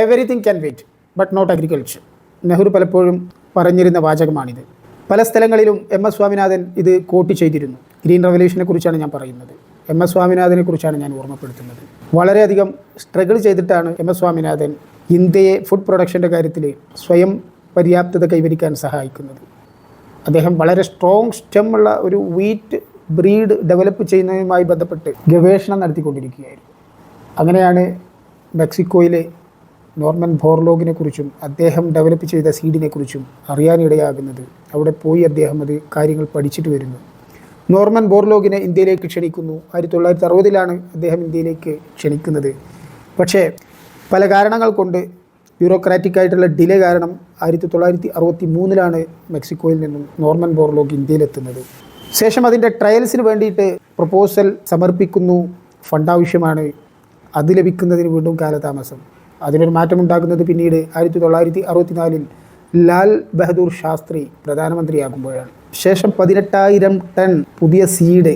Everything can wait but not agriculture Nehru പലപ്പോഴും പറഞ്ഞിരുന്ന വാചകമാണിത്. പല സ്ഥലങ്ങളിലും എം എസ് സ്വാമിനാഥൻ ഇത് കോട്ട് ചെയ്തിരുന്നു. ഗ്രീൻ റവല്യൂഷനെ കുറിച്ചാണ് ഞാൻ പറയുന്നത്. എം എസ് സ്വാമിനാഥനെ കുറിച്ചാണ് ഞാൻ ഓർമ്മപ്പെടുത്തുന്നത്. വളരെയധികം സ്ട്രഗിൾ ചെയ്തിട്ടാണ് എം എസ് സ്വാമിനാഥൻ ഇന്ത്യയെ ഫുഡ് പ്രൊഡക്ഷന്റെ കാര്യത്തിൽ സ്വയം പര്യാപ്തത കൈവരിക്കാൻ സഹായിക്കുന്നത്. അദ്ദേഹം വളരെ സ്ട്രോങ് സ്റ്റെമ്മുള്ള ഒരു വീറ്റ് ബ്രീഡ് ഡെവലപ്പ് ചെയ്യുന്നതുമായി ബന്ധപ്പെട്ട് ഗവേഷണം നടത്തിക്കൊണ്ടിരിക്കുകയായിരുന്നു. അങ്ങനെയാണ് മെക്സിക്കോയിലെ നോർമൻ ബോർലോഗിനെ കുറിച്ചും അദ്ദേഹം ഡെവലപ്പ് ചെയ്ത സീഡിനെ കുറിച്ചും അറിയാനിടയാകുന്നത്. അവിടെ പോയി അദ്ദേഹം അത് കാര്യങ്ങൾ പഠിച്ചിട്ട് വരുന്നു. നോർമൻ ബോർലോഗിനെ ഇന്ത്യയിലേക്ക് ക്ഷണിക്കുന്നു. ആയിരത്തി തൊള്ളായിരത്തി അറുപതിലാണ് അദ്ദേഹം ഇന്ത്യയിലേക്ക് ക്ഷണിക്കുന്നത്. പക്ഷേ പല കാരണങ്ങൾ കൊണ്ട് ബ്യൂറോക്രാറ്റിക് ആയിട്ടുള്ള ഡിലേ കാരണം ആയിരത്തി തൊള്ളായിരത്തി അറുപത്തി മൂന്നിലാണ് മെക്സിക്കോയിൽ നിന്നും നോർമൻ ബോർലോഗ് ഇന്ത്യയിലെത്തുന്നത്. ശേഷം അതിന്റെ ട്രയൽസിന് വേണ്ടിയിട്ട് പ്രപ്പോസൽ സമർപ്പിക്കുന്നു. ഫണ്ട് ആവശ്യമാണ്. അത് ലഭിക്കുന്നതിന് വീണ്ടും കാലതാമസം. അതിനൊരു മാറ്റമുണ്ടാക്കുന്നത് പിന്നീട് ആയിരത്തി തൊള്ളായിരത്തി അറുപത്തിനാലിൽ ലാൽ ബഹദൂർ ശാസ്ത്രി പ്രധാനമന്ത്രിയാകുമ്പോഴാണ്. ശേഷം പതിനെട്ടായിരം ടൺ പുതിയ സീഡ്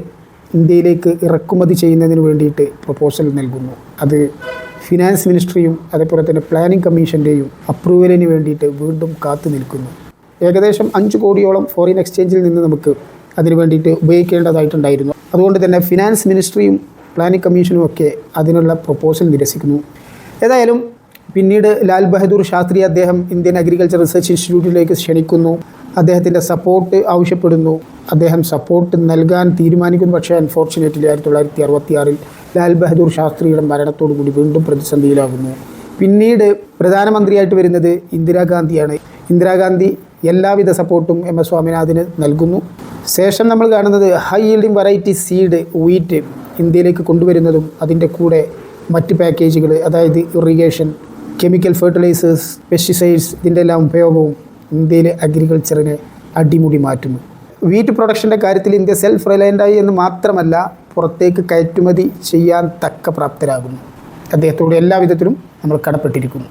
ഇന്ത്യയിലേക്ക് ഇറക്കുമതി ചെയ്യുന്നതിന് വേണ്ടിയിട്ട് പ്രപ്പോസൽ നൽകുന്നു. അത് ഫിനാൻസ് മിനിസ്ട്രിയും അതേപോലെ തന്നെ പ്ലാനിംഗ് കമ്മീഷന്റെയും അപ്രൂവലിന് വേണ്ടിയിട്ട് വീണ്ടും കാത്തു നിൽക്കുന്നു. ഏകദേശം അഞ്ച് കോടിയോളം ഫോറിൻ എക്സ്ചേഞ്ചിൽ നിന്ന് നമുക്ക് അതിന് വേണ്ടിയിട്ട് ഉപയോഗിക്കേണ്ടതായിട്ടുണ്ടായിരുന്നു. അതുകൊണ്ട് തന്നെ ഫിനാൻസ് മിനിസ്ട്രിയും പ്ലാനിംഗ് കമ്മീഷനും ഒക്കെ അതിനുള്ള പ്രപ്പോസൽ നിരസിക്കുന്നു. ഏതായാലും പിന്നീട് ലാൽ ബഹദൂർ ശാസ്ത്രി അദ്ദേഹം ഇന്ത്യൻ അഗ്രികൾച്ചർ റിസർച്ച് ഇൻസ്റ്റിറ്റ്യൂട്ടിലേക്ക് ക്ഷണിക്കുന്നു. അദ്ദേഹത്തിന്റെ സപ്പോർട്ട് ആവശ്യപ്പെടുന്നു. അദ്ദേഹം സപ്പോർട്ട് നൽകാൻ തീരുമാനിക്കുന്നു. പക്ഷേ അൺഫോർച്ചുനേറ്റ്ലി ആയിരത്തി തൊള്ളായിരത്തി അറുപത്തി ആറിൽ ലാൽ ബഹദൂർ ശാസ്ത്രിയുടെ മരണത്തോടുകൂടി വീണ്ടും പ്രതിസന്ധിയിലാകുന്നു. പിന്നീട് പ്രധാനമന്ത്രിയായിട്ട് വരുന്നത് ഇന്ദിരാഗാന്ധിയാണ്. ഇന്ദിരാഗാന്ധി എല്ലാവിധ സപ്പോർട്ടും എം എസ് സ്വാമിനാഥന് നൽകുന്നു. ശേഷം നമ്മൾ കാണുന്നത് high yielding variety seed wheat ഇന്ത്യയിലേക്ക് കൊണ്ടുവരുന്നതും അതിന്റെ കൂടെ മറ്റ് പാക്കേജുകൾ അതായത് ഇറിഗേഷൻ കെമിക്കൽ ഫെർട്ടിലൈസേഴ്സ് പെസ്റ്റിസൈഡ്സ് ഇതിന്റെ എല്ലാം ഉപയോഗവും ഇന്ത്യയിലെ അഗ്രികൾച്ചറിനെ അടിമുടി മാറ്റുന്നു. വീറ്റ് പ്രൊഡക്ഷന്റെ കാര്യത്തിൽ ഇന്ത്യ സെൽഫ് റിലയന്റായി എന്ന് മാത്രമല്ല പുറത്തേക്ക് കയറ്റുമതി ചെയ്യാൻ തക്ക പ്രാപ്തരാകുന്നു. അദ്ദേഹത്തോട് എല്ലാ വിധത്തിലും നമ്മൾ കടപ്പെട്ടിരിക്കുന്നു.